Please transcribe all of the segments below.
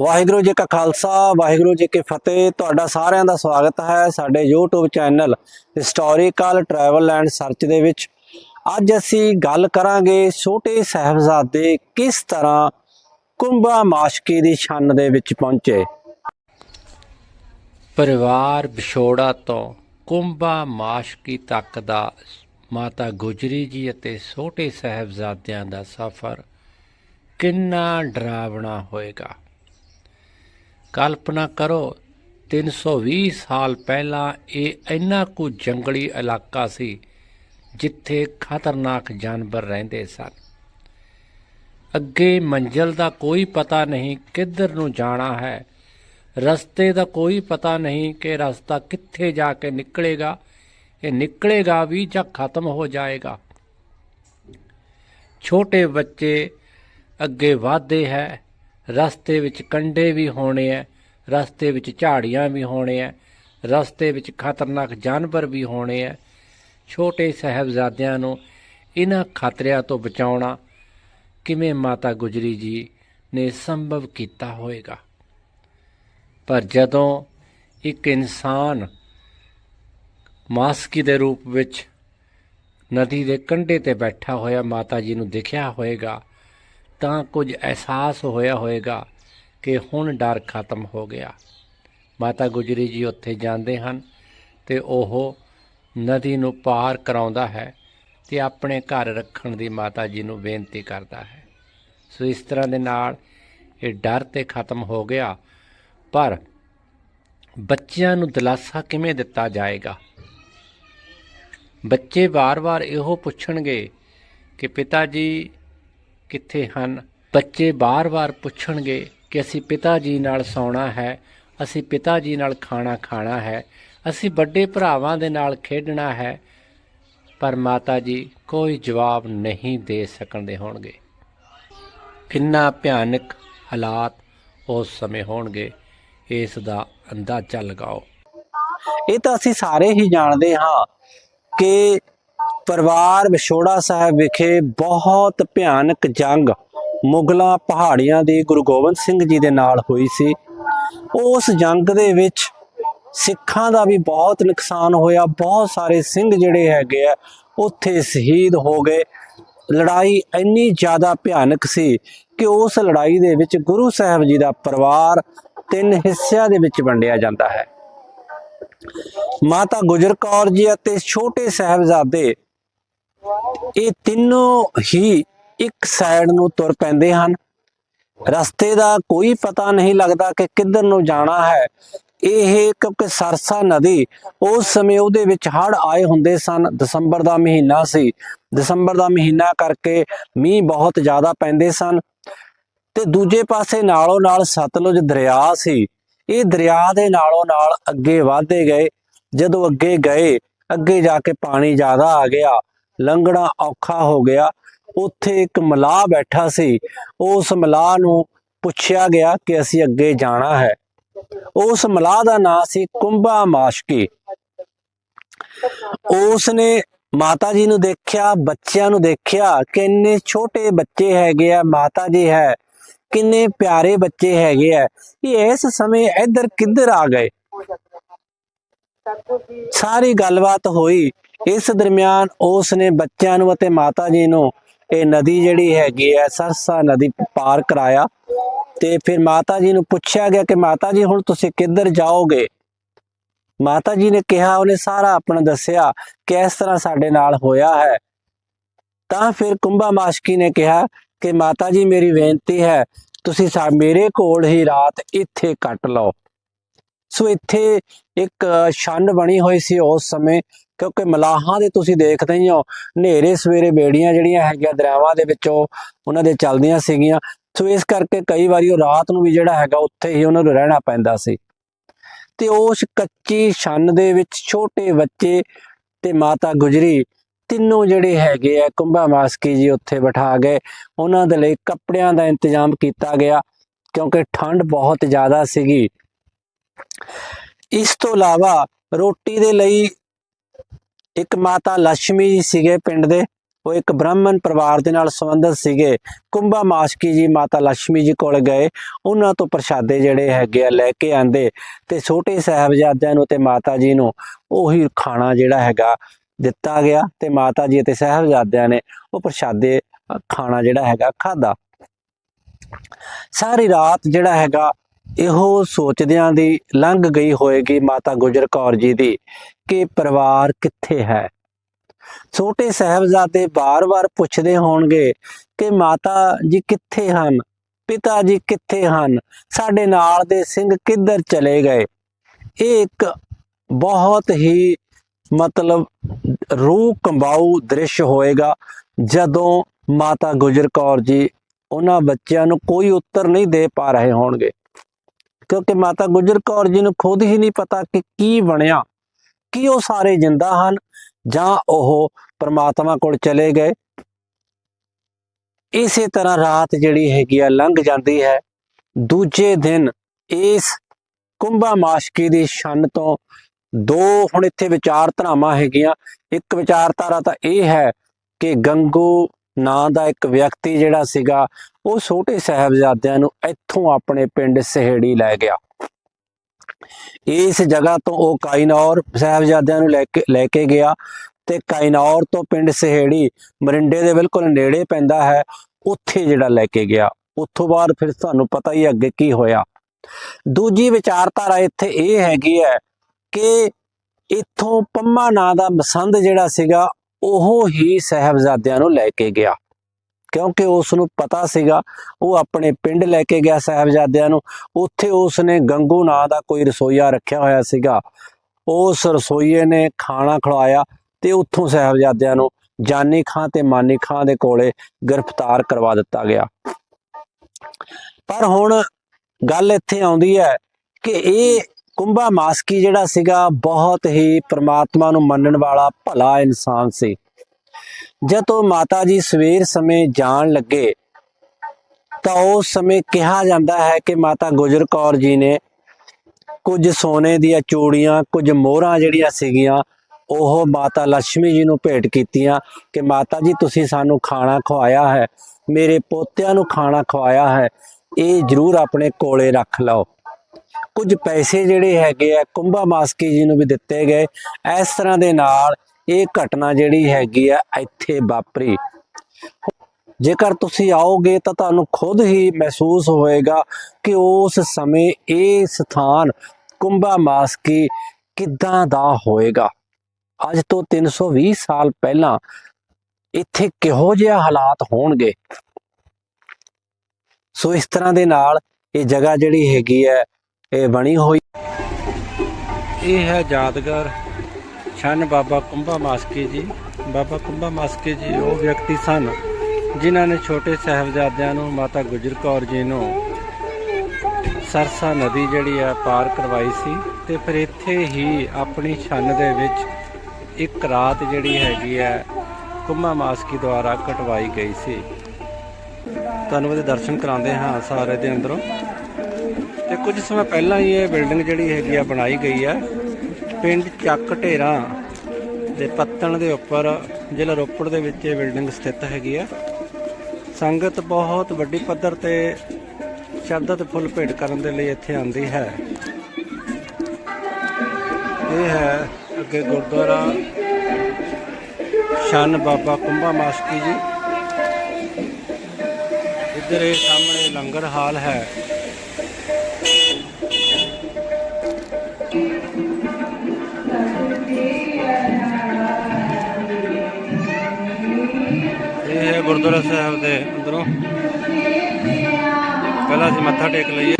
ਵਾਹਿਗੁਰੂ ਜੀ ਕਾ ਖਾਲਸਾ, ਵਾਹਿਗੁਰੂ ਜੀ ਕੀ ਫਤਿਹ। ਤੁਹਾਡਾ ਸਾਰਿਆਂ ਦਾ ਸਵਾਗਤ ਹੈ ਸਾਡੇ YouTube channel historical travel and search ਦੇ ਵਿੱਚ। ਅੱਜ ਅਸੀਂ ਗੱਲ ਕਰਾਂਗੇ ਛੋਟੇ ਸਹਿਬਜ਼ਾਦੇ ਕਿਸ ਤਰ੍ਹਾਂ ਕੁੰਭਾ ਮਾਸ਼ਕੀ ਦੀ ਛੰਨ ਦੇ ਵਿੱਚ ਪਹੁੰਚੇ। ਪਰਿਵਾਰ ਵਿਛੋੜਾ ਤੋਂ ਕੁੰਭਾ ਮਾਸ਼ਕੀ ਤੱਕ ਦਾ ਮਾਤਾ ਗੁਜਰੀ ਜੀ ਅਤੇ ਛੋਟੇ ਸਾਹਿਬਜ਼ਾਦਿਆਂ ਦਾ ਸਫ਼ਰ ਕਿੰਨਾ ਡਰਾਵਣਾ ਹੋਏਗਾ। ਕਲਪਨਾ ਕਰੋ 320 ਸਾਲ ਪਹਿਲਾਂ ਇਹ ਇੰਨਾ ਕੁ ਜੰਗਲੀ ਇਲਾਕਾ ਸੀ ਜਿੱਥੇ ਖਤਰਨਾਕ ਜਾਨਵਰ ਰਹਿੰਦੇ ਸਨ। ਅੱਗੇ ਮੰਜ਼ਲ ਦਾ ਕੋਈ ਪਤਾ ਨਹੀਂ ਕਿੱਧਰ ਨੂੰ ਜਾਣਾ ਹੈ, ਰਸਤੇ ਦਾ ਕੋਈ ਪਤਾ ਨਹੀਂ ਕਿ ਰਸਤਾ ਕਿੱਥੇ ਜਾ ਕੇ ਨਿਕਲੇਗਾ, ਇਹ ਨਿਕਲੇਗਾ ਵੀ ਜਾਂ ਖਤਮ ਹੋ ਜਾਏਗਾ। ਛੋਟੇ ਬੱਚੇ ਅੱਗੇ ਵਧਦੇ ਹੈ ਰਸਤੇ ਵਿੱਚ ਕੰਡੇ ਵੀ ਹੋਣੇ ਹੈ ਰਸਤੇ ਵਿੱਚ ਝਾੜੀਆਂ ਵੀ ਹੋਣੇ ਹੈ ਰਸਤੇ ਵਿੱਚ ਖਤਰਨਾਕ ਜਾਨਵਰ ਵੀ ਹੋਣੇ ਹੈ ਛੋਟੇ ਸਹਿਬਜ਼ਾਦਿਆਂ ਨੂੰ ਇਹਨਾਂ ਖਤਰਿਆਂ ਤੋਂ ਬਚਾਉਣਾ ਕਿਵੇਂ ਮਾਤਾ ਗੁਜਰੀ ਜੀ ਨੇ ਸੰਭਵ ਕੀਤਾ ਹੋਵੇਗਾ? ਪਰ ਜਦੋਂ ਇੱਕ ਇਨਸਾਨ ਮਾਸਕੀ ਦੇ ਰੂਪ ਵਿੱਚ ਨਦੀ ਦੇ ਕੰਢੇ ਤੇ ਬੈਠਾ ਹੋਇਆ ਮਾਤਾ ਜੀ ਨੂੰ ਦਿਖਿਆ ਹੋਵੇਗਾ ਤਾਂ ਕੁਝ ਅਹਿਸਾਸ ਹੋਇਆ ਹੋਵੇਗਾ ਕਿ ਹੁਣ ਡਰ ਖਤਮ ਹੋ ਗਿਆ। ਮਾਤਾ ਗੁਜਰੀ ਜੀ ਉੱਥੇ ਜਾਂਦੇ ਹਨ ਤੇ ਉਹ ਨਦੀ ਨੂੰ ਪਾਰ ਕਰਾਉਂਦਾ ਹੈ ਤੇ ਆਪਣੇ ਘਰ ਰੱਖਣ ਦੀ ਮਾਤਾ ਜੀ ਨੂੰ ਬੇਨਤੀ ਕਰਦਾ ਹੈ। ਸੋ ਇਸ ਤਰ੍ਹਾਂ ਦੇ ਨਾਲ ਇਹ ਡਰ ਤੇ ਖਤਮ ਹੋ ਗਿਆ, ਪਰ ਬੱਚਿਆਂ ਨੂੰ ਦਿਲਾਸਾ ਕਿਵੇਂ ਦਿੱਤਾ ਜਾਏਗਾ? ਬੱਚੇ ਵਾਰ-ਵਾਰ ਇਹੋ ਪੁੱਛਣਗੇ ਕਿ ਪਿਤਾ ਜੀ ਕਿੱਥੇ ਹਨ? ਬੱਚੇ ਬਾਰ-ਬਾਰ ਪੁੱਛਣਗੇ ਕਿ ਅਸੀਂ ਪਿਤਾ ਜੀ ਨਾਲ ਸੌਣਾ ਹੈ, ਅਸੀਂ ਪਿਤਾ ਜੀ ਨਾਲ ਖਾਣਾ ਖਾਣਾ ਹੈ, ਅਸੀਂ ਵੱਡੇ ਭਰਾਵਾਂ ਦੇ ਨਾਲ ਖੇਡਣਾ ਹੈ। ਪਰ ਮਾਤਾ ਜੀ ਕੋਈ ਜਵਾਬ ਨਹੀਂ ਦੇ ਸਕਣਦੇ ਹੋਣਗੇ। ਕਿੰਨਾ ਭਿਆਨਕ ਹਾਲਾਤ ਉਸ ਸਮੇਂ ਹੋਣਗੇ, ਇਸ ਦਾ ਅੰਦਾਜ਼ਾ ਲਗਾਓ। ਇਹ ਤਾਂ ਅਸੀਂ ਸਾਰੇ ਹੀ ਜਾਣਦੇ ਹਾਂ ਕਿ ਪਰਿਵਾਰ ਵਿਛੋੜਾ ਸਾਹਿਬ ਵਿਖੇ ਬਹੁਤ ਭਿਆਨਕ ਜੰਗ ਮੁਗਲਾਂ ਪਹਾੜੀਆਂ ਦੀ ਗੁਰੂ ਗੋਬਿੰਦ ਸਿੰਘ ਜੀ ਦੇ ਨਾਲ ਹੋਈ ਸੀ। ਉਸ ਜੰਗ ਦੇ ਵਿੱਚ ਸਿੱਖਾਂ ਦਾ ਵੀ ਬਹੁਤ ਨੁਕਸਾਨ ਹੋਇਆ। ਬਹੁਤ ਸਾਰੇ ਸਿੰਘ ਜਿਹੜੇ ਹੈਗੇ ਆ, ਉੱਥੇ ਸ਼ਹੀਦ ਹੋ ਗਏ। ਲੜਾਈ ਇੰਨੀ ਜ਼ਿਆਦਾ ਭਿਆਨਕ ਸੀ ਕਿ ਉਸ ਲੜਾਈ ਦੇ ਵਿੱਚ ਗੁਰੂ ਸਾਹਿਬ ਜੀ ਦਾ ਪਰਿਵਾਰ ਤਿੰਨ ਹਿੱਸਿਆਂ ਦੇ ਵਿੱਚ ਵੰਡਿਆ ਜਾਂਦਾ ਹੈ। ਮਾਤਾ ਗੁਜਰ ਕੌਰ ਜੀ ਅਤੇ ਛੋਟੇ ਸਾਹਿਬਜ਼ਾਦੇ ਇਹ ਤਿੰਨੋਂ ਹੀ ਇੱਕ ਸਾਈਡ ਨੂੰ ਤੁਰ ਪੈਂਦੇ ਹਨ। ਰਸਤੇ ਦਾ ਕੋਈ ਪਤਾ ਨਹੀਂ ਲੱਗਦਾ ਕਿ ਕਿੱਧਰ ਨੂੰ ਜਾਣਾ ਹੈ। ਇਹ ਕਿਉਂਕਿ ਸਰਸਾ ਨਦੀ ਉਸ ਸਮੇਂ ਉਹਦੇ ਵਿੱਚ ਹੜ੍ਹ ਆਏ ਹੁੰਦੇ ਸਨ। ਦਸੰਬਰ ਦਾ ਮਹੀਨਾ ਸੀ। ਦਸੰਬਰ ਦਾ ਮਹੀਨਾ ਕਰਕੇ ਮੀਂਹ ਬਹੁਤ ਜ਼ਿਆਦਾ ਪੈਂਦੇ ਸਨ। ਤੇ ਦੂਜੇ ਪਾਸੇ ਨਾਲੋਂ ਨਾਲ ਸਤਲੁਜ ਦਰਿਆ ਸੀ। ਇਹ ਦਰਿਆ ਦੇ ਨਾਲੋਂ ਨਾਲ ਅੱਗੇ ਵਧਦੇ ਗਏ। ਜਦੋਂ ਅੱਗੇ ਗਏ, ਅੱਗੇ ਜਾ ਕੇ ਪਾਣੀ ਜ਼ਿਆਦਾ ਆ ਗਿਆ। ਲੰਘਣਾ ਔਖਾ ਹੋ ਗਿਆ। ਉੱਥੇ ਇੱਕ ਮਲਾਹ ਬੈਠਾ ਸੀ। ਉਸ ਮਲਾਹ ਨੂੰ ਪੁੱਛਿਆ ਗਿਆ ਕਿ ਅਸੀਂ ਅੱਗੇ ਜਾਣਾ ਹੈ। ਉਸ ਮਲਾਹ ਦਾ ਨਾਂ ਸੀ ਕੁੰਭਾ ਮਾਸ਼ਕੀ। ਉਸ ਨੇ ਮਾਤਾ ਜੀ ਨੂੰ ਦੇਖਿਆ, ਬੱਚਿਆਂ ਨੂੰ ਦੇਖਿਆ ਕਿ ਇੰਨੇ ਛੋਟੇ ਬੱਚੇ ਹੈਗੇ ਆ ਮਾਤਾ ਜੀ ਹੈ, ਕਿੰਨੇ ਪਿਆਰੇ ਬੱਚੇ ਹੈਗੇ ਆ। ਇਹ ਇਸ ਸਮੇਂ ਇੱਧਰ ਕਿੱਧਰ ਆ ਗਏ। ਸਾਰੀ ਗੱਲਬਾਤ ਹੋਈ। ਇਸ ਦਰਮਿਆਨ ਉਸ ਨੇ ਬੱਚਿਆਂ ਨੂੰ ਅਤੇ ਮਾਤਾ ਜੀ ਨੂੰ ਇਹ ਨਦੀ ਜਿਹੜੀ ਹੈਗੀ ਹੈ, ਸਰਸਾ ਨਦੀ ਪਾਰ ਕਰਾਇਆ ਤੇ ਫਿਰ ਮਾਤਾ ਜੀ ਨੂੰ ਪੁੱਛਿਆ ਗਿਆ ਕਿ ਮਾਤਾ ਜੀ, ਹੁਣ ਤੁਸੀਂ ਕਿੱਧਰ ਜਾਓਗੇ? ਮਾਤਾ ਜੀ ਨੇ ਕਿਹਾ, ਉਹਨੇ ਸਾਰਾ ਆਪਣਾ ਦੱਸਿਆ ਕਿ ਇਸ ਤਰ੍ਹਾਂ ਸਾਡੇ ਨਾਲ ਹੋਇਆ ਹੈ। ਤਾਂ ਫਿਰ ਕੁੰਭਾ ਮਾਸ਼ਕੀ ਨੇ ਕਿਹਾ ਕਿ ਮਾਤਾ ਜੀ, ਮੇਰੀ ਬੇਨਤੀ ਹੈ, ਤੁਸੀਂ ਮੇਰੇ ਕੋਲ ਹੀ ਰਾਤ ਇੱਥੇ ਕੱਟ ਲਓ। ਸੋ ਇੱਥੇ ਇੱਕ ਛੰਨ ਬਣੀ ਹੋਈ ਸੀ ਉਸ ਸਮੇਂ, ਕਿਉਂਕਿ ਮਲਾਹਾਂ ਦੇ ਤੁਸੀਂ ਦੇਖਦੇ ਹੀ ਹੋ, ਹਨੇਰੇ ਸਵੇਰੇ ਬੇੜੀਆਂ ਜਿਹੜੀਆਂ ਹੈਗੀਆਂ ਦਰਿਆਵਾਂ ਦੇ ਵਿੱਚੋਂ ਉਹਨਾਂ ਦੇ ਚੱਲਦੀਆਂ ਸੀਗੀਆਂ। ਸੋ ਇਸ ਕਰਕੇ ਕਈ ਵਾਰੀ ਉਹ ਰਾਤ ਨੂੰ ਵੀ ਜਿਹੜਾ ਹੈਗਾ ਉੱਥੇ ਹੀ ਉਹਨਾਂ ਨੂੰ ਰਹਿਣਾ ਪੈਂਦਾ ਸੀ। ਤੇ ਉਸ ਕੱਚੀ ਛੰਨ ਦੇ ਵਿੱਚ ਛੋਟੇ ਬੱਚੇ ਤੇ ਮਾਤਾ ਗੁਜਰੀ ਤਿੰਨੋਂ ਜਿਹੜੇ ਹੈਗੇ ਆ, ਕੁੰਭਾ ਮਾਸਕੀ ਜੀ ਉੱਥੇ ਬਿਠਾ ਗਏ। ਉਹਨਾਂ ਦੇ ਲਈ ਕੱਪੜਿਆਂ ਦਾ ਇੰਤਜ਼ਾਮ ਕੀਤਾ ਗਿਆ, ਕਿਉਂਕਿ ਠੰਡ ਬਹੁਤ ਜ਼ਿਆਦਾ ਸੀਗੀ। ਇਸ ਤੋਂ ਇਲਾਵਾ ਰੋਟੀ ਦੇ ਲਈ ਇੱਕ ਮਾਤਾ ਲక్ష్ਮੀ ਜੀ ਸੀਗੇ ਪਿੰਡ ਦੇ, ਉਹ ਇੱਕ ਬ੍ਰਾਹਮਣ ਪਰਿਵਾਰ ਦੇ ਨਾਲ ਸੰਬੰਧਿਤ ਸੀਗੇ। ਕੁੰਭਾ ਮਾਸ਼ਕੀ ਜੀ ਮਾਤਾ ਲక్ష్ਮੀ ਜੀ ਕੋਲ ਗਏ। ਉਹਨਾਂ ਤੋਂ ਪ੍ਰਸ਼ਾਦੇ ਜਿਹੜੇ ਹੈਗੇ ਆ ਲੈ ਕੇ ਆਂਦੇ ਤੇ ਛੋਟੇ ਸਹਿਬਜ਼ਾਦਿਆਂ ਨੂੰ ਤੇ ਮਾਤਾ ਜੀ ਨੂੰ ਉਹੀ ਖਾਣਾ ਜਿਹੜਾ ਹੈਗਾ ਦਿੱਤਾ ਗਿਆ ਤੇ ਮਾਤਾ ਜੀ ਅਤੇ ਸਹਿਬਜ਼ਾਦਿਆਂ ਨੇ ਉਹ ਪ੍ਰਸ਼ਾਦੇ ਖਾਣਾ ਜਿਹੜਾ ਹੈਗਾ ਖਾਦਾ ਸਾਰੀ ਰਾਤ ਜਿਹੜਾ ਹੈਗਾ ਇਹੋ ਸੋਚਦਿਆਂ ਦੀ ਲੰਘ ਗਈ ਹੋਏਗੀ ਮਾਤਾ ਗੁਜਰ ਕੌਰ ਜੀ ਦੀ ਕਿ ਪਰਿਵਾਰ ਕਿੱਥੇ ਹੈ। ਛੋਟੇ ਸਾਹਿਬਜ਼ਾਦੇ ਬਾਰ-ਬਾਰ ਪੁੱਛਦੇ ਹੋਣਗੇ ਕਿ ਮਾਤਾ ਜੀ ਕਿੱਥੇ ਹਨ? ਪਿਤਾ ਜੀ ਕਿੱਥੇ ਹਨ? ਸਾਡੇ ਨਾਲ ਦੇ ਸਿੰਘ ਕਿੱਧਰ ਚਲੇ ਗਏ? ਇਹ ਇੱਕ ਬਹੁਤ ਹੀ ਮਤਲਬ ਰੂਹ ਕੰਬਾਊ ਦ੍ਰਿਸ਼ ਹੋਏਗਾ ਜਦੋਂ ਮਾਤਾ ਗੁਜਰ ਕੌਰ ਜੀ ਉਹਨਾਂ ਬੱਚਿਆਂ ਨੂੰ ਕੋਈ ਉੱਤਰ ਨਹੀਂ ਦੇ ਪਾ ਰਹੇ ਹੋਣਗੇ। ਕਿਉਂਕਿ ਮਾਤਾ ਗੁਜਰ ਕੌਰ ਜੀ ਨੂੰ ਖੁਦ ਹੀ ਨਹੀਂ ਪਤਾ ਕਿ ਕੀ ਬਣਿਆ, ਕੀ ਉਹ ਸਾਰੇ ਜਿੰਦਾ ਹਨ ਜਾਂ ਉਹ ਪਰਮਾਤਮਾ ਕੋਲ ਚਲੇ ਗਏ। ਇਸੇ ਤਰ੍ਹਾਂ ਰਾਤ ਜਿਹੜੀ ਹੈਗੀ ਆ ਲੰਘ ਜਾਂਦੀ ਹੈ। ਦੂਜੇ ਦਿਨ ਇਸ ਕੁੰਭਾ ਮਾਸ਼ਕੀ ਦੀ ਛੰਨ ਤੋਂ ਦੋ ਹੁਣ ਇੱਥੇ ਵਿਚਾਰਧਾਰਾਵਾਂ ਹੈਗੀਆਂ। ਇੱਕ ਵਿਚਾਰਧਾਰਾ ਤਾਂ ਇਹ ਹੈ ਕਿ ਗੰਗੂ ਨਾਂ ਦਾ ਇੱਕ ਵਿਅਕਤੀ ਜਿਹੜਾ ਸੀਗਾ, ਉਹ ਛੋਟੇ ਸਾਹਿਬਜ਼ਾਦਿਆਂ ਨੂੰ ਇੱਥੋਂ ਆਪਣੇ ਪਿੰਡ ਸਹੇੜੀ ਲੈ ਗਿਆ। ਇਸ ਜਗ੍ਹਾ ਤੋਂ ਉਹ ਕਾਇਨੌਰ ਸਾਹਿਬਜ਼ਾਦਿਆਂ ਨੂੰ ਲੈ ਕੇ ਲੈ ਕੇ ਗਿਆ ਤੇ ਕਾਇਨੌਰ ਤੋਂ ਪਿੰਡ ਸਹੇੜੀ ਮਰਿੰਡੇ ਦੇ ਬਿਲਕੁਲ ਨੇੜੇ ਪੈਂਦਾ ਹੈ, ਉੱਥੇ ਜਿਹੜਾ ਲੈ ਕੇ ਗਿਆ। ਉੱਥੋਂ ਬਾਅਦ ਫਿਰ ਤੁਹਾਨੂੰ ਪਤਾ ਹੀ ਅੱਗੇ ਕੀ ਹੋਇਆ। ਦੂਜੀ ਵਿਚਾਰਧਾਰਾ ਇੱਥੇ ਇਹ ਹੈਗੀ ਹੈ ਕਿ ਇੱਥੋਂ ਪੰਮਾ ਨਾਂ ਦਾ ਮਸੰਦ ਜਿਹੜਾ ਸੀਗਾ ਉਹ ਹੀ ਸਾਹਿਬਜ਼ਾਦਿਆਂ ਨੂੰ ਲੈ ਕੇ ਗਿਆ। ਕਿਉਂਕਿ ਉਸ ਨੂੰ ਪਤਾ ਸੀਗਾ, ਉਹ ਆਪਣੇ ਪਿੰਡ ਲੈ ਕੇ ਗਿਆ ਸਾਹਿਬਜ਼ਾਦਿਆਂ ਨੂੰ। ਉੱਥੇ ਉਸ ਨੇ ਗੰਗੂ ਨਾਂ ਦਾ ਕੋਈ ਰਸੋਈਆ ਰੱਖਿਆ ਹੋਇਆ ਸੀਗਾ। ਉਸ ਰਸੋਈਏ ਨੇ ਖਾਣਾ ਖਵਾਇਆ ਤੇ ਉੱਥੋਂ ਸਾਹਿਬਜ਼ਾਦਿਆਂ ਨੂੰ ਜਾਨੀ ਖਾਂ ਤੇ ਮਾਨੀ ਖਾਂ ਦੇ ਕੋਲੇ ਗ੍ਰਿਫਤਾਰ ਕਰਵਾ ਦਿੱਤਾ ਗਿਆ। ਪਰ ਹੁਣ ਗੱਲ ਇੱਥੇ ਆਉਂਦੀ ਹੈ ਕਿ ਇਹ ਕੁੰਭਾ ਮਾਸਕੀ ਜਿਹੜਾ ਸੀਗਾ ਬਹੁਤ ਹੀ ਪ੍ਰਮਾਤਮਾ ਨੂੰ ਮੰਨਣ ਵਾਲਾ ਭਲਾ ਇਨਸਾਨ ਸੀ। ਜਦੋਂ ਮਾਤਾ ਜੀ ਸਵੇਰ ਸਮੇਂ ਜਾਣ ਲੱਗੇ, ਤਾਂ ਉਸ ਸਮੇਂ ਕਿਹਾ ਜਾਂਦਾ ਹੈ ਕਿ ਮਾਤਾ ਗੁਜਰ ਕੌਰ ਜੀ ਨੇ ਕੁਝ ਸੋਨੇ ਦੀਆਂ ਚੂੜੀਆਂ, ਕੁਝ ਮੋਹਰਾਂ ਜਿਹੜੀਆਂ ਸੀਗੀਆਂ, ਉਹ ਮਾਤਾ ਲక్ష్ਮੀ ਜੀ ਨੂੰ ਭੇਟ ਕੀਤੀਆਂ ਕਿ ਮਾਤਾ ਜੀ, ਤੁਸੀਂ ਸਾਨੂੰ ਖਾਣਾ ਖਵਾਇਆ ਹੈ, ਮੇਰੇ ਪੋਤਿਆਂ ਨੂੰ ਖਾਣਾ ਖਵਾਇਆ ਹੈ, ਇਹ ਜ਼ਰੂਰ ਆਪਣੇ ਕੋਲੇ ਰੱਖ ਲਓ। ਕੁਝ ਪੈਸੇ ਜਿਹੜੇ ਹੈਗੇ ਆ, ਕੁੰਭਾ ਮਾਸਕੀ ਜੀ ਨੂੰ ਵੀ ਦਿੱਤੇ ਗਏ। ਇਸ ਤਰ੍ਹਾਂ ਦੇ ਨਾਲ ਇਹ ਘਟਨਾ ਜਿਹੜੀ ਹੈਗੀ ਆ, ਇੱਥੇ ਵਾਪਰੀ। ਜੇਕਰ ਤੁਸੀਂ ਆਓਗੇ ਤਾਂ ਤੁਹਾਨੂੰ ਖੁਦ ਹੀ ਮਹਿਸੂਸ ਹੋਏਗਾ ਕਿ ਉਸ ਸਮੇਂ ਇਹ ਸਥਾਨ ਕੁੰਭਾ ਮਾਸਕੀ ਕਿੱਦਾਂ ਦਾ ਹੋਏਗਾ। ਅੱਜ ਤੋਂ 320 ਸਾਲ ਪਹਿਲਾਂ ਇੱਥੇ ਕਿਹੋ ਜਿਹਾ ਹਾਲਾਤ ਹੋਣਗੇ? ਸੋ ਇਸ ਤਰ੍ਹਾਂ ਦੇ ਨਾਲ ਇਹ ਜਗ੍ਹਾ ਜਿਹੜੀ ਹੈਗੀ ਹੈ ਇਹ ਬਣੀ ਹੋਈ ਇਹ ਹੈ ਯਾਦਗਾਰ ਛਨ ਬਾਬਾ ਕੁੰਭਾ ਮਾਸਕੀ ਜੀ। ਬਾਬਾ ਕੁੰਭਾ ਮਾਸਕੀ ਜੀ ਉਹ ਵਿਅਕਤੀ ਸਨ ਜਿਨ੍ਹਾਂ ਨੇ ਛੋਟੇ ਸਾਹਿਬਜ਼ਾਦਿਆਂ ਨੂੰ, ਮਾਤਾ ਗੁਜਰ ਕੌਰ ਜੀ ਨੂੰ ਸਰਸਾ ਨਦੀ ਜਿਹੜੀ ਆ ਪਾਰ ਕਰਵਾਈ ਸੀ ਤੇ ਫਿਰ ਇੱਥੇ ਹੀ ਆਪਣੀ ਛੰਨ ਦੇ ਵਿੱਚ ਇੱਕ ਰਾਤ ਜਿਹੜੀ ਹੈਗੀ ਹੈ ਕੁੰਭਾ ਮਾਸਕੀ ਦੁਆਰਾ ਕਟਵਾਈ ਗਈ ਸੀ। ਤੁਹਾਨੂੰ ਉਹਦੇ ਦਰਸ਼ਨ ਕਰਾਉਂਦੇ ਹਾਂ ਸਾਰੇ ਦੇ ਅੰਦਰੋਂ। ਤੇ ਕੁਝ ਸਮਾਂ ਪਹਿਲਾਂ ਹੀ ਇਹ ਬਿਲਡਿੰਗ ਜਿਹੜੀ ਹੈਗੀ ਆ ਬਣਾਈ ਗਈ ਹੈ ਪਿੰਡ ਚੱਕ ਢੇਰਾ ਦੇ ਪੱਤਣ ਦੇ ਉੱਪਰ, ਜ਼ਿਲ੍ਹਾ ਰੋਪੜ ਦੇ ਵਿੱਚ ਇਹ ਬਿਲਡਿੰਗ ਸਥਿਤ ਹੈਗੀ ਆ। ਸੰਗਤ ਬਹੁਤ ਵੱਡੀ ਪੱਧਰ ਤੇ ਸ਼ਰਧਾ ਤੇ ਫੁੱਲ ਭੇਟ ਕਰਨ ਦੇ ਲਈ ਇੱਥੇ ਆਉਂਦੀ ਹੈ। ਇਹ ਹੈ ਅੱਗੇ ਗੁਰਦੁਆਰਾ ਸ਼ਾਨ ਬਾਬਾ ਕੁੰਭਾ ਮਾਸਕੀ ਜੀ। ਇੱਧਰ ਇਹ ਸਾਹਮਣੇ ਲੰਗਰ ਹਾਲ ਹੈ। ਗੁਰਦੁਆਰਾ ਸਾਹਿਬ ਦੇ ਅੰਦਰੋਂ। ਪਹਿਲਾਂ ਅਸੀਂ ਮੱਥਾ ਟੇਕ ਲਈਏ।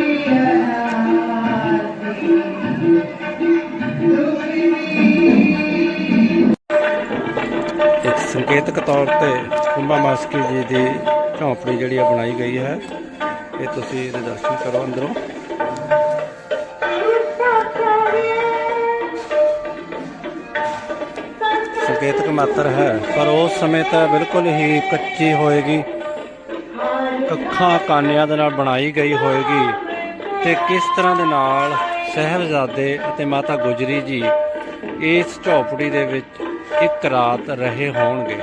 ਇੱਕ ਸੰਕੇਤਕ ਤੌਰ ਤੇ ਕੁੰਭਾ ਮਾਸਕੀ ਜੀ ਦੀ ਝੌਂਪੜੀ ਜਿਹੜੀ ਆ ਬਣਾਈ ਗਈ ਹੈ। ਇਹ ਤੁਸੀਂ ਇਹਦੇ ਦਰਸ਼ਨ ਕਰੋ ਅੰਦਰੋਂ। ਸੰਕੇਤਕ ਮਾਤਰ ਹੈ, ਪਰ ਉਸ ਸਮੇਂ ਤਾਂ ਬਿਲਕੁਲ ਹੀ ਕੱਚੀ ਹੋਏਗੀ। ਕੱਖਾਂ ਕਾਨਿਆਂ ਦੇ ਨਾਲ ਬਣਾਈ ਗਈ ਹੋਏਗੀ। ਤੇ ਕਿਸ ਤਰ੍ਹਾਂ ਦੇ ਨਾਲ ਸਹਿਬਜ਼ਾਦੇ ਅਤੇ ਮਾਤਾ ਗੁਜਰੀ ਜੀ ਇਸ ਝੌਪੜੀ ਦੇ ਵਿੱਚ ਇੱਕ ਰਾਤ ਰਹੇ ਹੋਣਗੇ?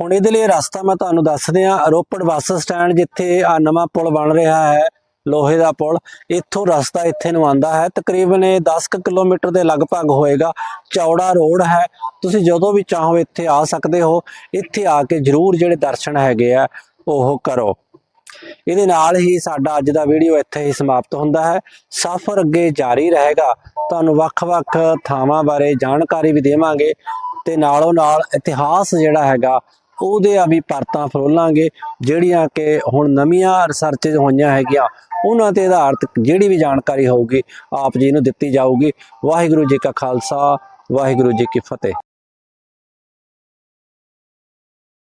ਹੁਣ ਇਹਦੇ ਲਈ ਰਸਤਾ ਮੈਂ ਤੁਹਾਨੂੰ ਦੱਸ ਦਿਆਂ। ਰੋਪੜ ਬੱਸ ਸਟੈਂਡ ਜਿੱਥੇ ਆ ਨਵਾਂ ਪੁਲ ਬਣ ਰਿਹਾ ਹੈ ਲੋਹੇ ਦਾ ਪੁਲ। ਇੱਥੋਂ ਰਸਤਾ ਇੱਥੇ ਨੂੰ ਆਂਦਾ ਹੈ। ਤਕਰੀਬਨ ਇਹ 10 ਕੁ ਕਿਲੋਮੀਟਰ ਦੇ ਲਗਭਗ ਹੋਏਗਾ। ਚੌੜਾ ਰੋਡ ਹੈ। ਤੁਸੀਂ ਜਦੋਂ ਵੀ ਚਾਹੋ ਇੱਥੇ ਆ ਸਕਦੇ ਹੋ। ਇੱਥੇ ਆ ਕੇ ਜਰੂਰ ਜਿਹੜੇ ਦਰਸ਼ਨ ਹੈਗੇ ਆ, ਉਹ ਕਰੋ। ਇਹਦੇ ਨਾਲ ਹੀ ਸਾਡਾ ਅੱਜ ਦਾ ਵੀਡੀਓ ਇੱਥੇ ਹੀ ਸਮਾਪਤ ਹੁੰਦਾ ਹੈ। ਸਫ਼ਰ ਅੱਗੇ ਜਾਰੀ ਰਹੇਗਾ। ਤੁਹਾਨੂੰ ਵੱਖ-ਵੱਖ ਥਾਵਾਂ ਬਾਰੇ ਜਾਣਕਾਰੀ ਵੀ ਦੇਵਾਂਗੇ। ਤੇ ਨਾਲੋਂ ਨਾਲ ਇਤਿਹਾਸ ਜਿਹੜਾ ਹੈਗਾ, ਉਹਦੇ ਆ ਵੀ ਪਰਤਾਂ ਫਰੋਲਾਂਗੇ। ਜਿਹੜੀਆਂ ਕਿ ਹੁਣ ਨਵੀਆਂ ਰਿਸਰਚ ਹੋਈਆਂ ਹੈਗੀਆਂ ਉਹਨਾਂ ਤੇ ਆਧਾਰਿਤ ਜਿਹੜੀ ਵੀ ਜਾਣਕਾਰੀ ਹੋਊਗੀ, ਆਪ ਜੀ ਨੂੰ ਦਿੱਤੀ ਜਾਊਗੀ। ਵਾਹਿਗੁਰੂ ਜੀ ਕਾ ਖਾਲਸਾ, ਵਾਹਿਗੁਰੂ ਜੀ ਕੀ ਫਤਿਹ।